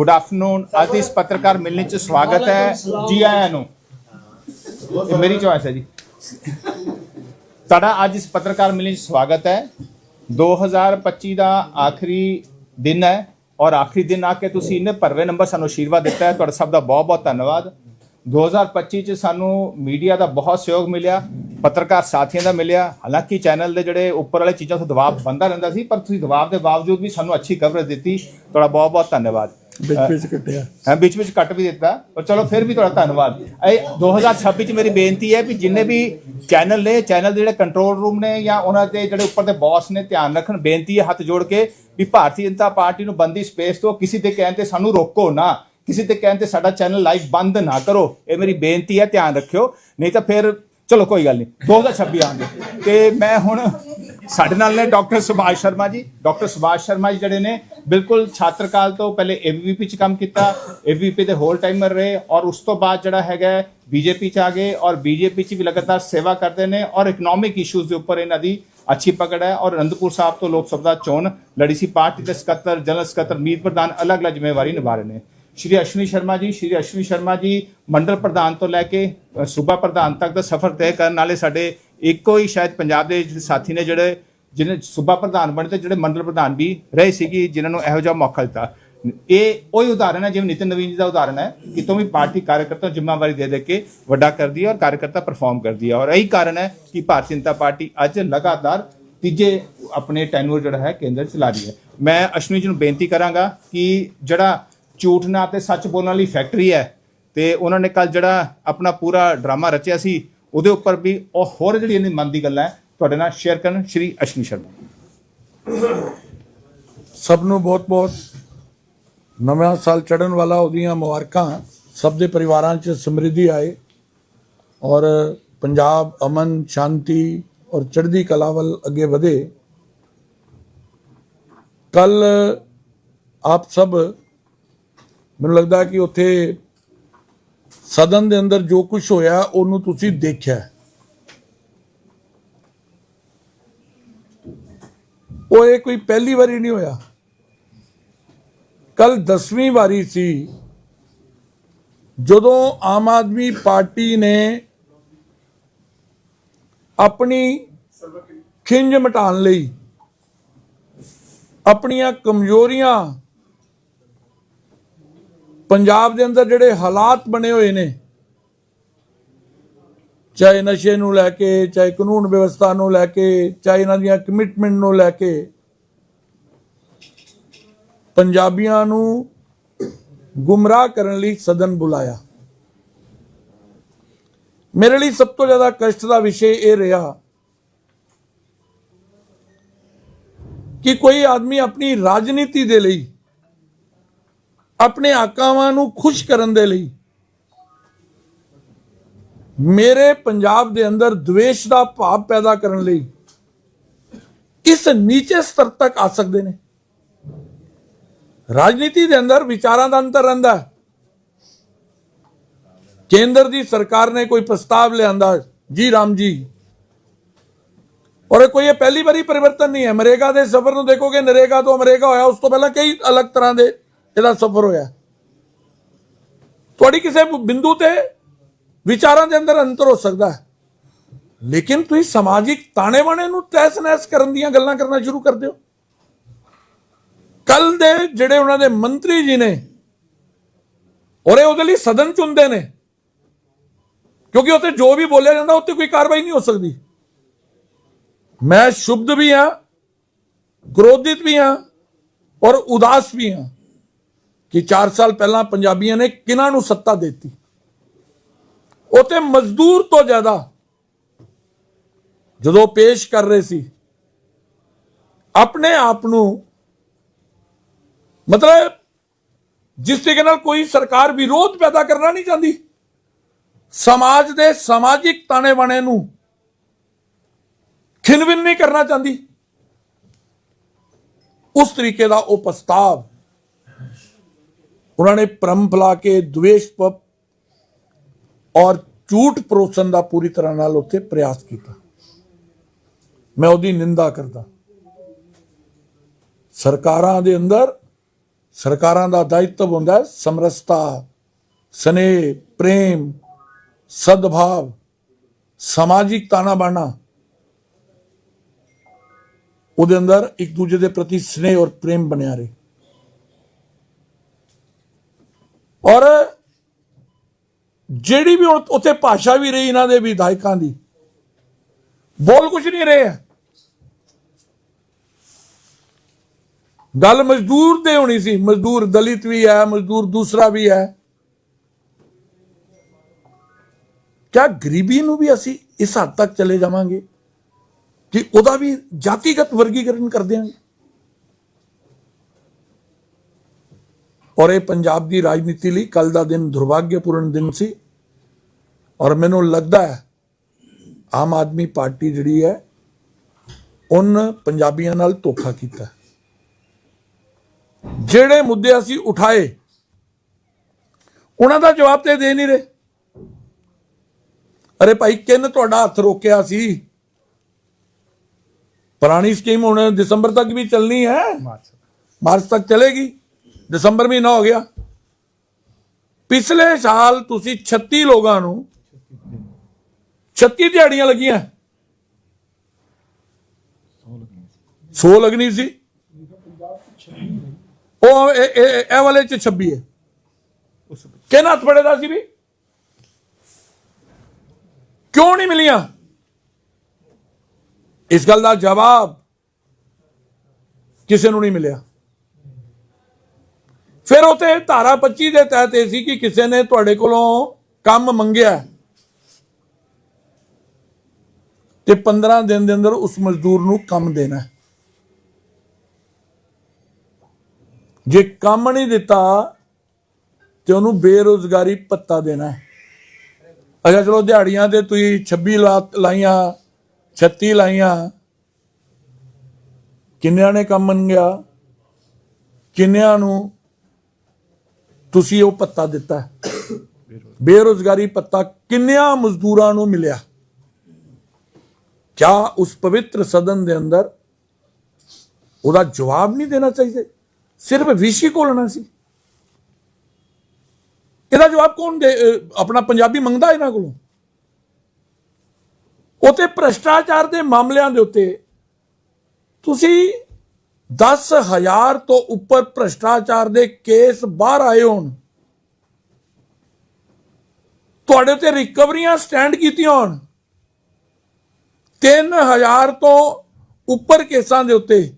Good afternoon ਅੱਜ ਦੀ ਇਸ ਪੱਤਰਕਾਰ ਮਿਲਣੀ ਚ ਸਵਾਗਤ ਹੈ ਜੀ ਆਇਆਂ ਨੂੰ। ਇਹ ਮੇਰੀ ਚੋਇਸ ਹੈ ਜੀ। ਤੁਹਾਡਾ ਅੱਜ ਇਸ ਪੱਤਰਕਾਰ ਮਿਲਣੀ ਚ ਸਵਾਗਤ ਹੈ। 2025 ਦਾ ਆਖਰੀ ਦਿਨ ਹੈ ਔਰ ਆਖਰੀ ਦਿਨ ਆ ਕੇ ਤੁਸੀਂ ਇਹਨੇ ਭਰਵੇਂ ਨੰਬਰ ਸਾਨੂੰ ਆਸ਼ੀਰਵਾਦ ਦਿੱਤਾ ਹੈ। ਤੁਹਾਡਾ ਸਭ ਦਾ ਬਹੁਤ ਬਹੁਤ ਧੰਨਵਾਦ। 2025 ਚ ਸਾਨੂੰ ਮੀਡੀਆ ਦਾ ਬਹੁਤ ਸਹਿਯੋਗ ਮਿਲਿਆ, ਪੱਤਰਕਾਰ ਸਾਥੀਆਂ ਦਾ ਮਿਲਿਆ। ਹਾਲਾਂਕਿ ਚੈਨਲ ਦੇ ਜਿਹੜੇ ਉੱਪਰ ਵਾਲੇ ਚੀਜ਼ਾਂ ਤੋਂ ਦਬਾਅ ਬੰਦਾ ਰਹਿੰਦਾ ਸੀ, ਪਰ ਤੁਸੀਂ ਦਬਾਅ ਦੇ ਬਾਵਜੂਦ ਵੀ ਸਾਨੂੰ ਅੱਛੀ ਕਵਰੇਜ ਦਿੱਤੀ। ਤੁਹਾਡਾ ਬਹੁਤ ਬਹੁਤ ਧੰਨਵਾਦ। ਵਿੱਚ ਵਿੱਚ ਕੱਟਿਆ ਹਾਂ ਵਿੱਚ ਵਿੱਚ ਕੱਟ ਵੀ ਦਿੱਤਾ। ਪਰ ਚਲੋ ਫਿਰ ਵੀ ਤੁਹਾਡਾ ਧੰਨਵਾਦ। ਇਹ 2026 ਚ ਮੇਰੀ ਬੇਨਤੀ ਹੈ ਵੀ ਜਿੰਨੇ ਵੀ ਚੈਨਲ ਨੇ ਚੈਨਲ ਦੇ ਜਿਹੜੇ ਕੰਟਰੋਲ ਰੂਮ ਨੇ ਜਾਂ ਉਹਨਾਂ ਦੇ ਜਿਹੜੇ ਉੱਪਰ ਦੇ ਬੌਸ ਨੇ ਧਿਆਨ ਰੱਖਣ ਬੇਨਤੀ ਹੈ ਹੱਥ ਜੋੜ ਕੇ ਵੀ ਭਾਰਤੀ ਜਨਤਾ ਪਾਰਟੀ ਨੂੰ ਬੰਦੀ ਸਪੇਸ ਤੋਂ ਕਿਸੇ ਦੇ ਕਹਿਣ ਤੇ ਸਾਨੂੰ ਰੋਕੋ ਨਾ। ਕਿਸੇ ਦੇ ਕਹਿਣ ਤੇ ਸਾਡਾ ਚੈਨਲ ਲਾਈਵ ਬੰਦ ਨਾ ਕਰੋ। ਇਹ ਮੇਰੀ ਬੇਨਤੀ ਹੈ ਧਿਆਨ ਰੱਖਿਓ। ਨਹੀਂ ਤਾਂ ਫਿਰ ਚਲੋ ਕੋਈ ਗੱਲ ਨਹੀਂ। 2026 ਆਉਂਦੇ ਤੇ ਮੈਂ ਹੁਣ ਸਾਡੇ ਨਾਲ ਨੇ ਡਾਕਟਰ ਸੁਭਾਸ਼ ਸ਼ਰਮਾ ਜੀ। ਡਾਕਟਰ ਸੁਭਾਸ਼ ਸ਼ਰਮਾ ਜੀ ਜਿਹੜੇ ਨੇ ਬਿਲਕੁਲ ਛਾਤਰ ਕਾਲ ਤੋਂ ਪਹਿਲੇ ਏਬੀਵੀਪੀ ਚ ਕੰਮ ਕੀਤਾ ਏਬੀਵੀਪੀ ਦੇ ਹੋਲ ਟਾਈਮਰ ਰਹੇ ਔਰ ਉਸ ਤੋਂ ਬਾਅਦ ਜਿਹੜਾ ਹੈਗਾ ਬੀਜੇਪੀ ਚ ਆ ਗਏ ਔਰ ਬੀਜੇਪੀ ਚ ਵੀ ਲਗਾਤਾਰ ਸੇਵਾ ਕਰਦੇ ਨੇ ਔਰ ਇਕਨੋਮਿਕ ਇਸ਼ੂਜ਼ ਦੇ ਉੱਪਰ ਇਹਨਾਂ ਦੀ ਅੱਛੀ ਪਕੜ ਹੈ ਔਰ ਅਨੰਦਪੁਰ ਸਾਹਿਬ ਤੋਂ ਲੋਕ ਸਭਾ ਚੋਣ ਲੜੀ ਸੀ, ਪਾਰਟੀ ਦੇ ਸਕੱਤਰ, ਜਨਰਲ ਸਕੱਤਰ, ਮੀਤ ਪ੍ਰਧਾਨ ਅਲੱਗ-ਅਲੱਗ ਜ਼ਿੰਮੇਵਾਰੀ ਨਿਭਾ ਰਹੇ ਨੇ। ਸ਼੍ਰੀ ਅਸ਼ਵਨੀ ਸ਼ਰਮਾ ਜੀ, ਸ਼੍ਰੀ ਅਸ਼ਵਨੀ ਸ਼ਰਮਾ ਜੀ ਮੰਡਲ ਪ੍ਰਧਾਨ ਤੋਂ ਲੈ ਕੇ ਸੂਬਾ ਪ੍ਰਧਾਨ ਤੱਕ ਦਾ ਸਫ਼ਰ ਤੈਅ ਕਰਨ ਵਾਲੇ ਸਾਡੇ ਇੱਕੋ ਹੀ ਸ਼ਾਇਦ ਪੰਜਾਬ ਦੇ ਸਾਥੀ ਨੇ ਜਿਹੜੇ ਜਿਹਨੇ ਸੂਬਾ ਪ੍ਰਧਾਨ ਬਣੇ ਤੇ ਜਿਹੜੇ ਮੰਡਲ ਪ੍ਰਧਾਨ ਵੀ ਰਹੇ ਸੀਗੇ ਜਿਨ੍ਹਾਂ ਨੂੰ ਇਹੋ ਜਿਹਾ ਮੌਕਾ ਦਿੱਤਾ। ਇਹ ਉਹੀ ਉਦਾਹਰਣ ਹੈ, ਜਿਵੇਂ ਨਿਤਿਨ ਨਵੀਨ ਜੀ ਦਾ ਉਦਾਹਰਣ ਹੈ ਕਿਤੋਂ ਵੀ ਪਾਰਟੀ ਕਾਰਜਕਰਤਾ ਨੂੰ ਜ਼ਿੰਮੇਵਾਰੀ ਦੇ ਦੇ ਕੇ ਵੱਡਾ ਕਰਦੀ ਹੈ ਔਰ ਕਾਰਜਕਰਤਾ ਪਰਫਾਰਮ ਕਰਦੀ ਹੈ। ਔਰ ਇਹੀ ਕਾਰਨ ਹੈ ਕਿ ਭਾਰਤੀ ਜਨਤਾ ਪਾਰਟੀ ਅੱਜ ਲਗਾਤਾਰ ਤੀਜੇ ਆਪਣੇ ਟੈਨੂਰ ਜਿਹੜਾ ਹੈ ਕੇਂਦਰ ਚਲਾ ਰਹੀ ਹੈ। ਮੈਂ ਅਸ਼ਵਨੀ ਜੀ ਨੂੰ ਬੇਨਤੀ ਕਰਾਂਗਾ ਕਿ ਜਿਹੜਾ ਝੂਠ ਨਾ ਤੇ ਸੱਚ ਬੋਲਣ ਵਾਲੀ ਫੈਕਟਰੀ ਹੈ ਤੇ ਉਹਨਾਂ ਨੇ ਕੱਲ ਜਿਹੜਾ ਆਪਣਾ ਪੂਰਾ ਡਰਾਮਾ ਰਚਿਆ ਸੀ, ਉਹਦੇ ਉੱਪਰ ਵੀ ਉਹ ਹੋਰ ਜਿਹੜੀ ਇਹਨਾਂ ਮਨ ਦੀ ਗੱਲਾਂ ਹੈ ਤੁਹਾਡੇ ਨਾਲ ਸ਼ੇਅਰ ਕਰਨ ਸ਼੍ਰੀ ਅਸ਼ਵਨੀ ਸ਼ਰਮਾ। ਸਭ ਨੂੰ ਬਹੁਤ ਬਹੁਤ ਨਵਾਂ ਸਾਲ ਚੜਨ ਵਾਲਾ ਉਹਦੀਆਂ ਮੁਬਾਰਕਾਂ। ਸਭ ਦੇ ਪਰਿਵਾਰਾਂ 'ਚ ਸਮਰਿੱਧੀ ਆਏ ਔਰ ਪੰਜਾਬ ਅਮਨ, ਸ਼ਾਂਤੀ ਔਰ ਚੜ੍ਹਦੀ ਕਲਾ ਵੱਲ ਅੱਗੇ ਵਧੇ। ਕੱਲ ਆਪ ਸਭ ਮੈਨੂੰ ਲੱਗਦਾ ਕਿ ਉੱਥੇ ਸਦਨ ਦੇ ਅੰਦਰ ਜੋ ਕੁਝ ਹੋਇਆ, ਉਹਨੂੰ ਤੁਸੀਂ ਦੇਖਿਆ। ਉਹ ਇਹ ਕੋਈ ਪਹਿਲੀ ਵਾਰੀ ਨਹੀਂ ਹੋਇਆ। ਕੱਲ 10ਵੀਂ ਵਾਰੀ ਸੀ, ਜਦੋਂ ਆਮ ਆਦਮੀ ਪਾਰਟੀ ਨੇ ਆਪਣੀ ਖਿੰਜ ਮਟਾਉਣ ਲਈ ਆਪਣੀਆਂ ਕਮਜ਼ੋਰੀਆਂ ਪੰਜਾਬ ਦੇ ਅੰਦਰ ਜਿਹੜੇ ਹਾਲਾਤ ਬਣੇ ਹੋਏ ਨੇ ਚਾਹੇ ਨਸ਼ੇ ਨੂੰ ਲੈ ਕੇ, ਚਾਹੇ ਕਾਨੂੰਨ ਵਿਵਸਥਾ ਨੂੰ ਲੈ ਕੇ, ਚਾਹੇ ਇਹਨਾਂ ਦੀਆਂ ਕਮਿਟਮੈਂਟ ਨੂੰ ਲੈ ਕੇ, ਪੰਜਾਬੀਆਂ ਨੂੰ ਗੁੰਮਰਾਹ ਕਰਨ ਲਈ ਸਦਨ ਬੁਲਾਇਆ। ਮੇਰੇ ਲਈ ਸਭ ਤੋਂ ਜ਼ਿਆਦਾ ਕਸ਼ਟ ਦਾ ਵਿਸ਼ੇ ਇਹ ਰਿਹਾ ਕਿ ਕੋਈ ਆਦਮੀ ਆਪਣੀ ਰਾਜਨੀਤੀ ਦੇ ਲਈ, ਆਪਣੇ ਆਕਾਵਾਂ ਨੂੰ ਖੁਸ਼ ਕਰਨ ਦੇ ਲਈ ਮੇਰੇ ਪੰਜਾਬ ਦੇ ਅੰਦਰ द्वेष ਦਾ ਭਾਵ ਪੈਦਾ ਕਰਨ ਲਈ ਇਸ ਨੀਚੇ ਸਤਰ ਤੱਕ ਆ ਸਕਦੇ ਨੇ ਰਾਜਨੀਤੀ ਦੇ ਅੰਦਰ ਵਿਚਾਰਾਂ ਦਾ ਅੰਤਰ ਰਹਿੰਦਾ ਹੈ ਕੇਂਦਰ ਦੀ ਸਰਕਾਰ ਨੇ ਕੋਈ ਪ੍ਰਸਤਾਵ ਲਿਆਂਦਾ ਜੀ ਰਾਮ ਜੀ ਔਰ ਇਹ ਕੋਈ ਇਹ ਪਹਿਲੀ ਵਾਰੀ ਪਰਿਵਰਤਨ ਨਹੀਂ ਹੈ ਮਰੇਗਾ ਦੇ ਸਫ਼ਰ ਨੂੰ ਦੇਖੋਗੇ ਨਰੇਗਾ ਤੋਂ ਅਮਰੇਗਾ ਹੋਇਆ ਉਸ ਤੋਂ ਪਹਿਲਾਂ ਕਈ ਅਲੱਗ ਤਰ੍ਹਾਂ ਦੇ ਇਹਦਾ ਸਫ਼ਰ ਹੋਇਆ ਤੁਹਾਡੀ ਕਿਸੇ ਬਿੰਦੂ ਤੇ ਵਿਚਾਰਾਂ ਦੇ ਅੰਦਰ ਅੰਤਰ ਹੋ ਸਕਦਾ ਹੈ। ਲੇਕਿਨ ਤੁਸੀਂ ਸਮਾਜਿਕ ਤਾਣੇ ਬਾਣੇ ਨੂੰ ਤਹਿਸ ਨਹਿਸ ਕਰਨ ਦੀਆਂ ਗੱਲਾਂ ਕਰਨਾ ਸ਼ੁਰੂ ਕਰ ਦਿਓ। ਕੱਲ ਦੇ ਜਿਹੜੇ ਉਹਨਾਂ ਦੇ ਮੰਤਰੀ ਜੀ ਨੇ, ਔਰ ਇਹ ਉਹਦੇ ਲਈ ਸਦਨ ਚੁਣਦੇ ਨੇ, ਕਿਉਂਕਿ ਉੱਥੇ ਜੋ ਵੀ ਬੋਲਿਆ ਜਾਂਦਾ ਉੱਤੇ ਕੋਈ ਕਾਰਵਾਈ ਨਹੀਂ ਹੋ ਸਕਦੀ। ਮੈਂ ਸ਼ੁਭਦ ਵੀ ਹਾਂ, ਕ੍ਰੋਧਿਤ ਵੀ ਹਾਂ, ਔਰ ਉਦਾਸ ਵੀ ਹਾਂ ਕਿ 4 ਸਾਲ ਪਹਿਲਾਂ ਪੰਜਾਬੀਆਂ ਨੇ ਕਿਹਨਾਂ ਨੂੰ ਸੱਤਾ ਦਿੱਤੀ? ਉਤੇ ਮਜ਼ਦੂਰ ਤੋਂ ਜ਼ਿਆਦਾ ਜਦੋਂ ਪੇਸ਼ ਕਰ ਰਹੇ ਸੀ, ਆਪਣੇ ਆਪ ਨੂੰ ਮਤਲਬ ਜਿਸ ਤਰੀਕੇ ਨਾਲ ਕੋਈ ਸਰਕਾਰ ਵਿਰੋਧ ਪੈਦਾ ਕਰਨਾ ਨਹੀਂ ਚਾਹੁੰਦੀ, ਸਮਾਜ ਦੇ ਸਮਾਜਿਕ ਤਾਣੇ ਬਣੇ ਨੂੰ ਖਿਨਵਿਨ ਨਹੀਂ ਕਰਨਾ ਚਾਹੁੰਦੀ, ਉਸ ਤਰੀਕੇ ਦਾ ਉਹ ਪ੍ਰਸਤਾਵ ਉਹਨਾਂ ਨੇ ਪਰਮ ਭਲਾ ਕੇ, ਦਵੇਸ਼ ਔਰ ਝੂਠ ਪਰੋਸਣ ਦਾ ਪੂਰੀ ਤਰ੍ਹਾਂ ਨਾਲ ਉੱਥੇ ਪ੍ਰਯਾਸ ਕੀਤਾ। ਮੈਂ ਉਹਦੀ ਨਿੰਦਾ ਕਰਦਾ। ਸਰਕਾਰਾਂ ਦੇ ਅੰਦਰ ਸਰਕਾਰਾਂ ਦਾ ਦਾਇਤਵ ਹੁੰਦਾ ਹੈ। ਸਮਰਸਤਾ, ਸਨੇਹ, ਪ੍ਰੇਮ, ਸਦਭਾਵ, ਸਮਾਜਿਕ ਤਾਣਾ ਬਾਣਾ। ਉਹਦੇ ਅੰਦਰ ਇੱਕ ਦੂਜੇ ਦੇ ਪ੍ਰਤੀ ਸਨੇਹ ਔਰ ਪ੍ਰੇਮ ਬਣਿਆ ਰਹੇ। ਔਰ ਜਿਹੜੀ ਵੀ ਹੁਣ ਉੱਥੇ ਭਾਸ਼ਾ ਵੀ ਰਹੀ ਇਹਨਾਂ ਦੇ ਵਿਧਾਇਕਾਂ ਦੀ ਬੋਲ ਕੁਝ ਨਹੀਂ ਰਹੇ ਹੈ ਗੱਲ ਮਜ਼ਦੂਰ ਦੇ ਹੋਣੀ ਸੀ, ਮਜ਼ਦੂਰ ਦਲਿਤ ਵੀ ਹੈ, ਮਜ਼ਦੂਰ ਦੂਸਰਾ ਵੀ ਹੈ। ਕਿਆ ਗਰੀਬੀ ਨੂੰ ਵੀ ਅਸੀਂ ਇਸ ਹੱਦ ਤੱਕ ਚਲੇ ਜਾਵਾਂਗੇ ਕਿ ਉਹਦਾ ਵੀ ਜਾਤੀਗਤ ਵਰਗੀਕਰਨ ਕਰ ਦਿਆਂਗੇ? ਔਰ ਇਹ ਪੰਜਾਬ ਦੀ ਰਾਜਨੀਤੀ ਲਈ ਕੱਲ ਦਾ ਦਿਨ ਦੁਰਭਾਗਿਅਪੂਰਨ ਦਿਨ ਸੀ। ਔਰ ਮੈਨੂੰ ਲੱਗਦਾ ਹੈ ਆਮ ਆਦਮੀ ਪਾਰਟੀ ਜਿਹੜੀ ਹੈ ਉਹਨ ਪੰਜਾਬੀਆਂ ਨਾਲ ਧੋਖਾ ਕੀਤਾ। ਜਿਹੜੇ ਮੁੱਦੇ ਅਸੀਂ ਉਠਾਏ ਉਹਨਾਂ ਦਾ ਜਵਾਬ ਤੇ ਦੇ ਨਹੀਂ ਰਹੇ। ਅਰੇ ਭਾਈ ਕਿੰਨ ਤੁਹਾਡਾ ਹੱਥ ਰੋਕਿਆ ਸੀ? ਪੁਰਾਣੀ ਸਕੀਮ ਹੁਣ ਦਸੰਬਰ ਤੱਕ ਵੀ ਚੱਲਣੀ ਹੈ? ਮਾਰਚ ਤੱਕ ਚਲੇਗੀ? ਦਸੰਬਰ ਮਹੀਨਾ ਹੋ ਗਿਆ। ਪਿਛਲੇ ਸਾਲ ਤੁਸੀਂ 36 ਲੋਕਾਂ ਨੂੰ 36 ਦਿਹਾੜੀਆਂ ਲੱਗੀਆਂ। 100 ਲੱਗਣੀ ਸੀ। ਉਹ ਇਹ- ਵਾਲੇ ਚ 26 ਹੈ ਉਸ ਕਿਹਨਾਂ ਹੱਥ ਫੜੇਦਾ ਸੀ ਵੀ? ਕਿਉਂ ਨਹੀਂ ਮਿਲੀਆਂ? ਇਸ ਗੱਲ ਦਾ ਜਵਾਬ ਕਿਸੇ ਨੂੰ ਨਹੀਂ ਮਿਲਿਆ। ਫਿਰ ਉਤੇ ਧਾਰਾ 25 ਦੇ ਤਹਿਤ ਇਹ ਸੀ ਕਿ ਕਿਸੇ ਨੇ ਤੁਹਾਡੇ ਕੋਲੋਂ ਕੰਮ ਮੰਗਿਆ ਤੇ 15 ਦਿਨ ਦੇ ਅੰਦਰ ਉਸ ਮਜ਼ਦੂਰ ਨੂੰ ਕੰਮ ਦੇਣਾ ਜੇ ਕੰਮ ਨਹੀਂ ਦਿੱਤਾ ਤੇ ਉਹਨੂੰ ਬੇਰੋਜ਼ਗਾਰੀ ਪੱਤਾ ਦੇਣਾ ਅੱਛਾ, ਚਲੋ ਦਿਹਾੜੀਆਂ ਤੇ ਤੁਸੀਂ 26 ਲਾ- ਲਾਈਆਂ 36 ਲਾਈਆਂ। ਕਿੰਨਿਆਂ ਨੇ ਕੰਮ ਮੰਗਿਆ? ਕਿੰਨਿਆਂ ਨੂੰ? ਤੁਸੀਂ ਉਹ ਪੱਤਾ ਦਿੱਤਾ। ਹੈ? ਬੇਰੋਜ਼ਗਾਰੀ ਪੱਤਾ ਕਿੰਨਿਆਂ ਮਜ਼ਦੂਰਾਂ ਨੂੰ ਮਿਲਿਆ? ਕਿਆ ਉਸ ਪਵਿੱਤਰ ਸਦਨ ਦੇ ਅੰਦਰ ਉਹਦਾ ਜਵਾਬ ਨਹੀਂ ਦੇਣਾ ਚਾਹੀਦਾ? ਸਿਰਫ ਵਿਸ਼ੀ ਕੋਲਣਾ ਸੀ। ਇਹਦਾ ਜਵਾਬ ਕੌਣ ਦੇ ਆਪਣਾ ਪੰਜਾਬੀ ਮੰਗਦਾ ਇਹਨਾਂ ਕੋਲੋਂ? ਉਤੇ ਭ੍ਰਸ਼ਟਾਚਾਰ ਦੇ ਮਾਮਲਿਆਂ ਦੇ ਉੱਤੇ ਤੁਸੀਂ 10000 ਤੋਂ ਉੱਪਰ ਭ੍ਰਸ਼ਟਾਚਾਰ ਦੇ ਕੇਸ ਬਾਹਰ ਆਏ ਹੋਣ। ਤੁਹਾਡੇ ਤੇ ਰਿਕਵਰੀਆਂ ਸਟੈਂਡ ਕੀਤੀਆਂ ਹੋਣ। 3000 ਤੋਂ ਉੱਪਰ ਕੇਸਾਂ ਦੇ ਉੱਤੇ।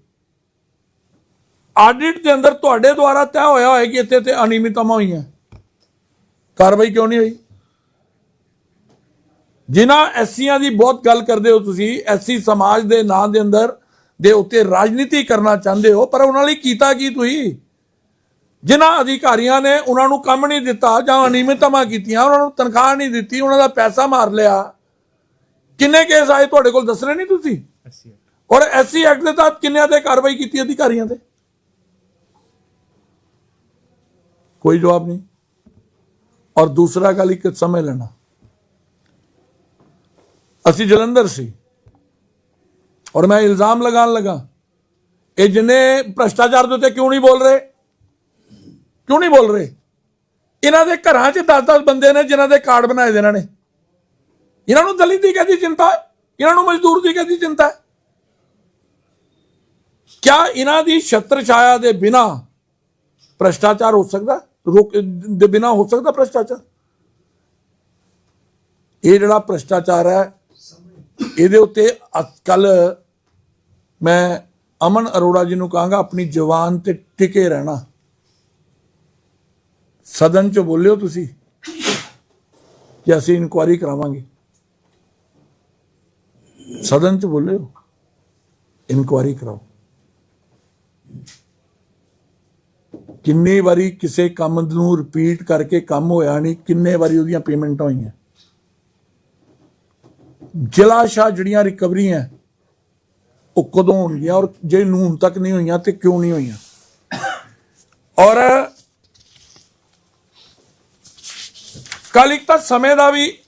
ਆਡਿਟ ਦੇ ਅੰਦਰ ਤੁਹਾਡੇ ਦੁਆਰਾ ਤੈਅ ਹੋਇਆ ਹੋਇਆ ਕਿ ਇੱਥੇ ਤੇ ਅਨਿਯਮਿਤਤਾਵਾਂ ਹੋਈਆਂ। ਕਾਰਵਾਈ ਕਿਉਂ ਨਹੀਂ ਹੋਈ? ਜਿਨ੍ਹਾਂ ਐਸੀਆਂ ਦੀ ਬਹੁਤ ਗੱਲ ਕਰਦੇ ਹੋ ਤੁਸੀਂ, ਐਸੀ ਸਮਾਜ ਦੇ ਨਾਂ ਦੇ ਅੰਦਰ ਦੇ ਉੱਤੇ ਰਾਜਨੀਤੀ ਕਰਨਾ ਚਾਹੁੰਦੇ ਹੋ ਪਰ ਉਹਨਾਂ ਲਈ ਕੀਤਾ ਕੀ ਤੁਸੀਂ? ਜਿਨ੍ਹਾਂ ਅਧਿਕਾਰੀਆਂ ਨੇ ਉਹਨਾਂ ਨੂੰ ਕੰਮ ਨਹੀਂ ਦਿੱਤਾ ਜਾਂ ਅਨਿਯਮਿਤਤਾਵਾਂ ਕੀਤੀਆਂ ਉਹਨਾਂ ਨੂੰ ਤਨਖਾਹ ਨਹੀਂ ਦਿੱਤੀ ਉਹਨਾਂ ਦਾ ਪੈਸਾ ਮਾਰ ਲਿਆ। ਕਿੰਨੇ ਕੇਸ ਆਏ ਤੁਹਾਡੇ ਕੋਲ ਦੱਸਣੇ ਨਹੀਂ ਤੁਸੀਂ? ਐਸੀ ਔਰ ਐਸਸੀ ਐਕਟ ਦੇ ਤਹਿਤ ਕਿੰਨਿਆਂ ਤੇ ਕਾਰਵਾਈ ਕੀਤੀ ਅਧਿਕਾਰੀਆਂ ਤੇ? ਕੋਈ ਜਵਾਬ ਨਹੀਂ। ਔਰ ਦੂਸਰਾ ਗੱਲ ਇੱਕ ਸਮਝ ਲੈਣਾ। ਅਸੀਂ ਜਲੰਧਰ ਸੀ। ਔਰ ਮੈਂ ਇਲਜ਼ਾਮ ਲਗਾਉਣ ਲੱਗਾ, ਇਹ ਜਿੰਨੇ ਭ੍ਰਸ਼ਟਾਚਾਰ ਦੇ ਉੱਤੇ ਕਿਉਂ ਨਹੀਂ ਬੋਲ ਰਹੇ? ਕਿਉਂ ਨਹੀਂ ਬੋਲ ਰਹੇ? ਇਹਨਾਂ ਦੇ ਘਰਾਂ 'ਚ 10-10 ਬੰਦੇ ਨੇ ਜਿਨ੍ਹਾਂ ਦੇ ਕਾਰਡ ਬਣਾਏ ਦੇ ਇਹਨਾਂ ਨੇ। ਇਹਨਾਂ ਨੂੰ ਦਲਿਤ ਦੀ ਕਾਹਦੀ ਚਿੰਤਾ ਇਹਨਾਂ ਨੂੰ ਮਜ਼ਦੂਰ ਦੀ ਕਾਹਦੀ ਚਿੰਤਾ ਕਿਆ ਇਹਨਾਂ ਦੀ ਛਤਰ ਛਾਇਆ ਦੇ ਬਿਨਾ ਭ੍ਰਸ਼ਟਾਚਾਰ ਹੋ ਸਕਦਾ? ਰੋਕ, ਦੇ ਬਿਨਾ ਹੋ ਸਕਦਾ ਭ੍ਰਸ਼ਟਾਚਾਰ? ਇਹ ਜਿਹੜਾ ਭ੍ਰਸ਼ਟਾਚਾਰ ਹੈ, ਇਹਦੇ ਉੱਤੇ ਕੱਲ ਮੈਂ ਅਮਨ ਅਰੋੜਾ ਜੀ ਨੂੰ ਕਹਾਂਗਾ, ਆਪਣੀ ਜਵਾਨ ਤੇ ਟਿਕੇ ਰਹਿਣਾ। ਸਦਨ ਚ ਬੋਲਿਓ ਤੁਸੀਂ ਕਿ ਅਸੀਂ ਇਨਕੁਆਰੀ ਕਰਾਵਾਂਗੇ। ਸਦਨ ਚ ਬੋਲਿਓ, ਇਨਕੁਆਰੀ ਕਰਾਓ। ਕਿੰਨੀ ਵਾਰੀ ਕਿਸੇ ਕੰਮ ਨੂੰ ਰਿਪੀਟ ਕਰਕੇ ਕੰਮ ਹੋਇਆ ਨਹੀਂ, ਕਿੰਨੇ ਵਾਰੀ ਉਹਦੀਆਂ ਪੇਮੈਂਟਾਂ ਹੋਈਆਂ। ਜ਼ਿਲ੍ਹਾ ਜਿਲਾਸ਼ਾ ਜਿਹੜੀਆਂ ਰਿਕਵਰੀਆਂ ਉਹ ਕਦੋਂ ਹੋਣਗੀਆਂ ਔਰ ਜੇ ਨੂੰ ਹੁਣ ਤੱਕ ਨਹੀਂ ਹੋਈਆਂ ਤੇ ਕਿਉਂ ਨਹੀਂ ਹੋਈਆਂ? ਔਰ ਕੱਲ ਇੱਕ ਤਾਂ ਸਮੇਂ ਦਾ ਵੀ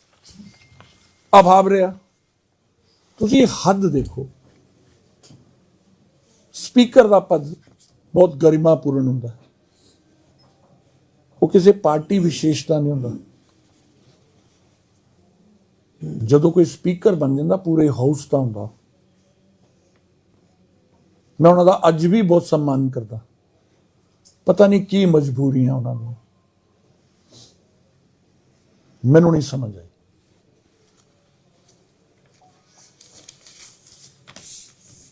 ਅਭਾਵ ਰਿਹਾ। ਤੁਸੀਂ ਹੱਦ ਦੇਖੋ। ਸਪੀਕਰ ਦਾ ਪਦ ਬਹੁਤ ਗਰਿਮਾਪੂਰਨ ਹੁੰਦਾ। ਉਹ ਕਿਸੇ ਪਾਰਟੀ ਵਿਸ਼ੇਸ਼ ਦਾ ਨਹੀਂ ਹੁੰਦਾ। ਜਦੋਂ ਕੋਈ ਸਪੀਕਰ ਬਣ ਜਾਂਦਾ, ਪੂਰੇ ਹਾਊਸ ਦਾ ਹੁੰਦਾ। ਮੈਂ ਉਹਨਾਂ ਦਾ ਅੱਜ ਵੀ ਬਹੁਤ ਸਨਮਾਨ ਕਰਦਾ। ਪਤਾ ਨਹੀਂ ਕੀ ਮਜਬੂਰੀਆਂ ਉਹਨਾਂ ਨੂੰ। ਮੈਨੂੰ ਨਹੀਂ ਸਮਝ ਆਈ।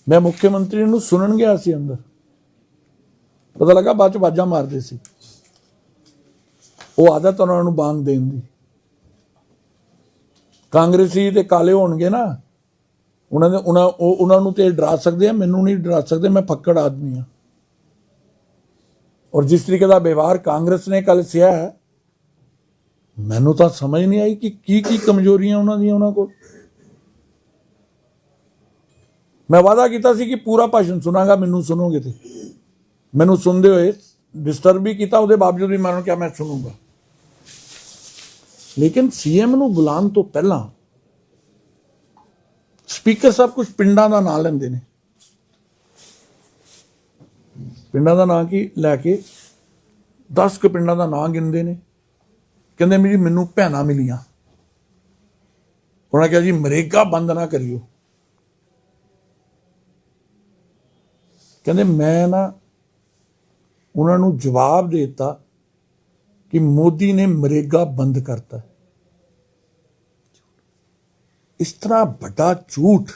ਮੈਂ ਮੁੱਖ ਮੰਤਰੀ ਨੂੰ ਸੁਣਨ ਗਿਆ ਸੀ ਅੰਦਰ। ਪਤਾ ਲੱਗਾ ਬਾਅਦ ਚ ਬਾਜਾਂ ਮਾਰਦੇ ਸੀ। ਉਹ ਆਦਤ ਉਹਨਾਂ ਨੂੰ ਬਾਂਗ ਦੇਣ ਦੀ। ਕਾਂਗਰਸੀ ਤੇ ਕਾਲੇ ਹੋਣਗੇ ਨਾ। ਉਹਨਾਂ ਨੇ ਉਹਨਾਂ ਉਹ ਉਹਨਾਂ ਨੂੰ ਤੇ ਡਰਾ ਸਕਦੇ ਆ, ਮੈਨੂੰ ਨਹੀਂ ਡਰਾ ਸਕਦੇ, ਮੈਂ ਫੱਕੜ ਆਦਮੀ ਆ। ਔਰ ਜਿਸ ਤਰੀਕੇ ਦਾ ਵਿਵਹਾਰ ਕਾਂਗਰਸ ਨੇ ਕੱਲ ਸਿਆ ਹੈ, ਮੈਨੂੰ ਤਾਂ ਸਮਝ ਨਹੀਂ ਆਈ ਕਿ ਕੀ ਕੀ ਕਮਜ਼ੋਰੀਆਂ ਉਹਨਾਂ ਦੀਆਂ ਉਹਨਾਂ ਕੋਲ। ਮੈਂ ਵਾਅਦਾ ਕੀਤਾ ਸੀ ਕਿ ਪੂਰਾ ਭਾਸ਼ਣ ਸੁਣਾਗਾ, ਮੈਨੂੰ ਸੁਣੋਗੇ ਤੇ। ਮੈਨੂੰ ਸੁਣਦੇ ਹੋਏ ਡਿਸਟਰਬ ਵੀ ਕੀਤਾ, ਉਹਦੇ ਬਾਵਜੂਦ ਵੀ ਮੈਂ ਉਹਨਾਂ ਨੂੰ ਕਿਹਾ, ਮੈਂ ਸੁਣੂਗਾ। ਲੇਕਿਨ ਸੀਐਮ ਨੂੰ ਬੁਲਾਉਣ ਤੋਂ ਪਹਿਲਾਂ ਸਪੀਕਰ ਸਾਹਿਬ ਕੁਝ ਪਿੰਡਾਂ ਦਾ ਨਾਂ ਲੈਂਦੇ ਨੇ। ਪਿੰਡਾਂ ਦਾ ਨਾਂ ਕੀ ਲੈ ਕੇ 10 ਕੁ ਪਿੰਡਾਂ ਦਾ ਨਾਂ ਗਿਣਦੇ ਨੇ। ਕਹਿੰਦੇ ਮੇਰੀ ਮੈਨੂੰ ਭੈਣਾਂ ਮਿਲੀਆਂ। ਉਹਨਾਂ ਕਿਹਾ ਜੀ ਮਰੇਗਾ ਬੰਦ ਨਾ ਕਰਿਓ। ਕਹਿੰਦੇ ਮੈਂ ਨਾ ਉਹਨਾਂ ਨੂੰ ਜਵਾਬ ਦੇ ਦਿੱਤਾ ਕਿ ਮੋਦੀ ਨੇ ਮਰੇਗਾ ਬੰਦ ਕਰਤਾ। ਇਸ ਤਰ੍ਹਾਂ ਵੱਡਾ ਝੂਠ।